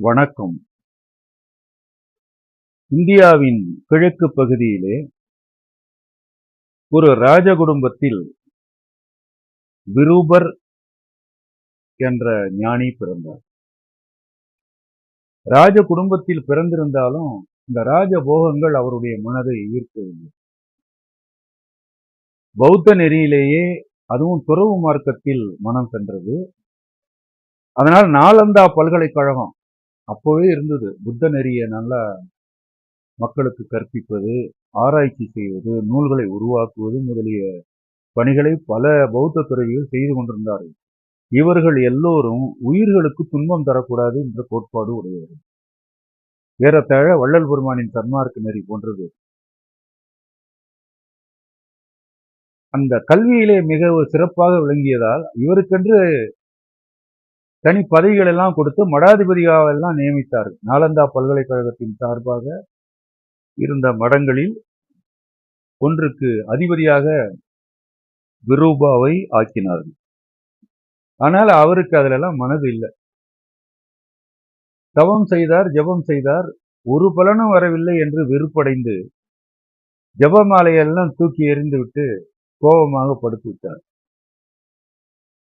வணக்கம். இந்தியாவின் கிழக்கு பகுதியிலே ஒரு ராஜ குடும்பத்தில் விரூபர் என்ற ஞானி பிறந்தார். ராஜ குடும்பத்தில் பிறந்திருந்தாலும் இந்த ராஜ போகங்கள் அவருடைய மனதை ஈர்க்கவில்லை. பௌத்த நெறியிலேயே அதுவும் துறவு மார்க்கத்தில் மனம் சென்றது. அதனால் நாலந்தா பல்கலைக்கழகம் அப்போவே இருந்தது. புத்த நெறியை நல்லா மக்களுக்கு கற்பிப்பது ஆராய்ச்சி செய்வது நூல்களை உருவாக்குவது முதலிய பணிகளை பல பௌத்த துறையில் செய்து கொண்டிருந்தார்கள். இவர்கள் எல்லோரும் உயிர்களுக்கு துன்பம் தரக்கூடாது என்ற கோட்பாடு உடையவர்கள். ஏறத்தாழ வள்ளல் பெருமானின் தன்மார்க்க நெறி போன்றது. அந்த கல்வியிலே மிக சிறப்பாக விளங்கியதால் இவருக்கென்று தனி பதவிகள் எல்லாம் கொடுத்து மடாதிபதியாக எல்லாம் நியமித்தார்கள். நாலந்தா பல்கலைக்கழகத்தின் சார்பாக இருந்த மடங்களில் ஒன்றுக்கு அதிபதியாக விரூபாவை ஆக்கினார்கள். ஆனால் அவருக்கு அதிலெல்லாம் மனது இல்லை. தவம் செய்தார் ஜெபம் செய்தார். ஒரு பலனும் வரவில்லை என்று வெறுப்படைந்து ஜபமாலையெல்லாம் தூக்கி எறிந்துவிட்டு கோபமாக படுத்து விட்டார்.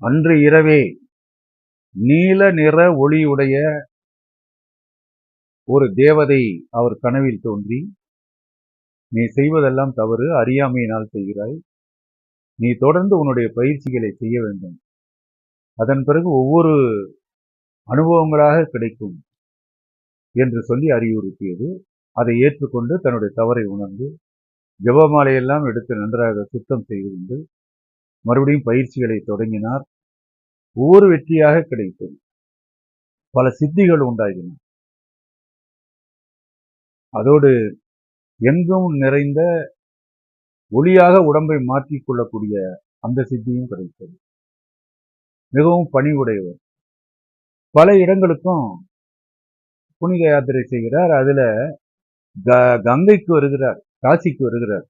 அன்று இரவே நீல நிற ஒளியுடைய ஒரு தேவதை அவர் கனவில் தோன்றி நீ செய்வதெல்லாம் தவறு அறியாமையினால் செய்கிறாய். நீ தொடர்ந்து உன்னுடைய பயிற்சிகளை செய்ய வேண்டும். அதன் பிறகு ஒவ்வொரு அனுபவங்களாக கிடைக்கும் என்று சொல்லி அறிவுறுத்தியது. அதை ஏற்றுக்கொண்டு தன்னுடைய தவறை உணர்ந்து ஜபமாலையெல்லாம் எடுத்து நன்றாக சுத்தம் செய்து கொண்டு மறுபடியும் பயிற்சிகளை தொடங்கினார். ஒவ்வொரு வெற்றியாக கிடைத்தது. பல சித்திகள் உண்டாகின அதோடு எங்கும் நிறைந்த ஒளியாக உடம்பை மாற்றிக் கொள்ளக்கூடிய அந்த சித்தியும் கிடைத்தது. மிகவும் பணிவுடையவர். பல இடங்களுக்கும் புனித யாத்திரை செய்கிறார். அதுல கங்கைக்கு வருகிறார் காசிக்கு வருகிறார்.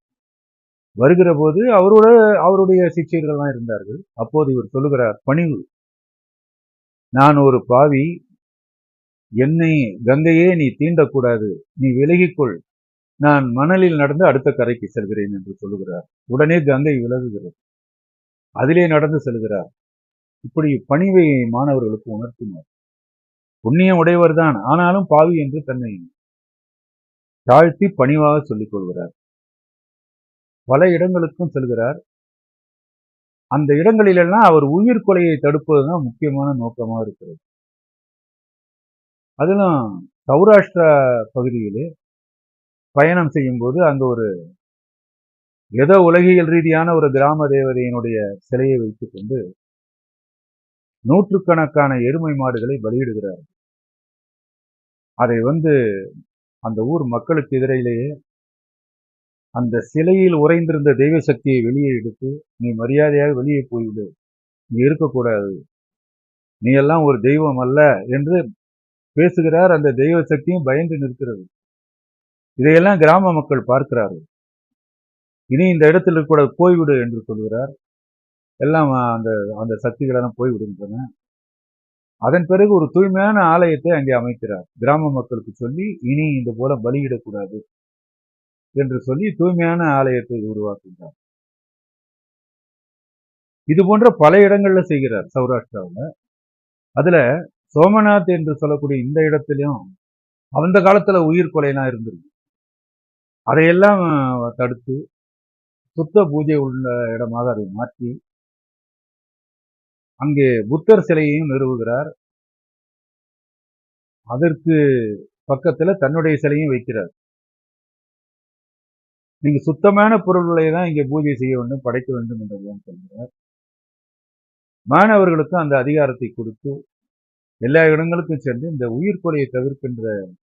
வருகிற போது அவரோட அவருடைய சிக்ஷைகள்லாம் இருந்தார்கள். அப்போது இவர் சொல்லுகிறார் பணிவு நான் ஒரு பாவி. என்னை கங்கையே நீ தீண்டக்கூடாது. நீ விலகிக்கொள். நான் மணலில் நடந்து அடுத்த கரைக்கு செல்கிறேன் என்று சொல்லுகிறார். உடனே கங்கை விலகுகிறது. அதிலே நடந்து செல்கிறார். இப்படி பணிவை மாணவர்களுக்கு உணர்த்தினார். புண்ணியம் உடையவர் தான். ஆனாலும் பாவி என்று தன்னை தாழ்த்தி பணிவாக சொல்லிக் கொள்கிறார். பல இடங்களுக்கும் செல்கிறார். அந்த இடங்களிலெல்லாம் அவர் உயிர் கொலையை தடுப்பதுதான் முக்கியமான நோக்கமாக இருக்கிறது. அதிலும் சௌராஷ்டிரா பகுதியிலே பயணம் செய்யும் போது அங்க ஒரு ஏதோ உலகியல் ரீதியான ஒரு கிராம தேவதையினுடைய சிலையை வைத்துக்கொண்டு நூற்றுக்கணக்கான எருமை மாடுகளை பலியிடுகிறார். அதை வந்து அந்த ஊர் மக்களுக்கு எதிரையிலேயே அந்த சிலையில் உறைந்திருந்த தெய்வ சக்தியை வெளியே எடுத்து நீ மரியாதையாக வெளியே போய்விடு. நீ இருக்கக்கூடாது. நீ எல்லாம் ஒரு தெய்வம் அல்ல என்று பேசுகிறார். அந்த தெய்வ சக்தியும் பயந்து நிற்கிறது. இதையெல்லாம் கிராம மக்கள் பார்க்கிறார்கள். இனி இந்த இடத்தில் கூட போய்விடு என்று சொல்கிறார். எல்லாம் அந்த அந்த சக்திகளெல்லாம் போய்விடுகின்றன. அதன் பிறகு ஒரு தூய்மையான ஆலயத்தை அங்கே அமைக்கிறார். கிராம மக்களுக்கு சொல்லி இனி இந்த போல பலியிடக்கூடாது. என்று சொல்லி தூய்மையான ஆலயத்தை உருவாக்குகிறார். இது போன்ற பல இடங்கள்ல செய்கிறார் சௌராஷ்டிராவில். அதுல சோமநாத் என்று சொல்லக்கூடிய இந்த இடத்துலையும் அந்த காலத்துல உயிர் கொலைனா இருந்திருக்கு. அதையெல்லாம் தடுத்து சுத்த பூஜை உள்ள இடமாக அதை மாற்றி அங்கே புத்தர் சிலையையும் நிறுவுகிறார். அதற்கு பக்கத்துல தன்னுடைய சிலையும் வைக்கிறார். நீங்க சுத்தமான பொருள்களை தான் இங்கே பூஜை செய்ய வேண்டும் படைக்க வேண்டும் என்றுதான் சொல்கிறார் மாணவர்களுக்கும் அந்த அதிகாரத்தை கொடுத்து எல்லா இடங்களுக்கும் சென்று இந்த உயிர் கொலையை தவிர்க்கின்ற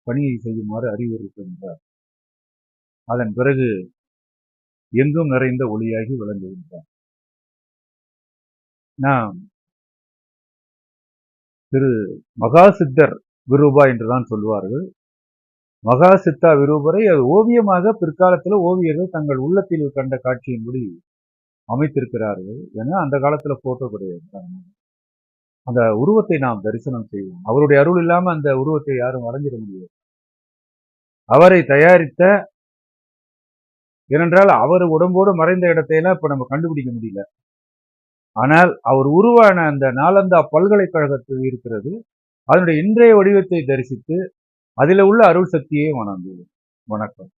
பணியை செய்யுமாறு அறிவுறுத்துகின்றார். அதன் பிறகு எங்கும் நிறைந்த ஒளியாகி விளங்குகின்றார். நாம் திரு மகாசித்தர் குருபா என்றுதான் சொல்வார்கள். மகா சித்தா விரூபரை அது ஓவியமாக பிற்காலத்தில் ஓவியர்கள் தங்கள் உள்ளத்தில் கண்ட காட்சியின்படி அமைத்திருக்கிறார்கள் ஏன்னா அந்த காலத்தில் போட்டோ கிடையாது. அந்த உருவத்தை நாம் தரிசனம் செய்வோம். அவருடைய அருள் இல்லாமல் அந்த உருவத்தை யாரும் வரைஞ்சிட முடியாது. அவரை தயாரித்த ஏனென்றால் அவர் உடம்போடு மறைந்த இடத்தையெல்லாம் இப்போ நம்ம கண்டுபிடிக்க முடியல. ஆனால் அவர் உருவான அந்த நாலந்தா பல்கலைக்கழகத்தில் இருக்கிறது. அதனுடைய இன்றைய வடிவத்தை தரிசித்து அதில் உள்ள அருள் சக்தியை வணங்குவோம் வணக்கம்.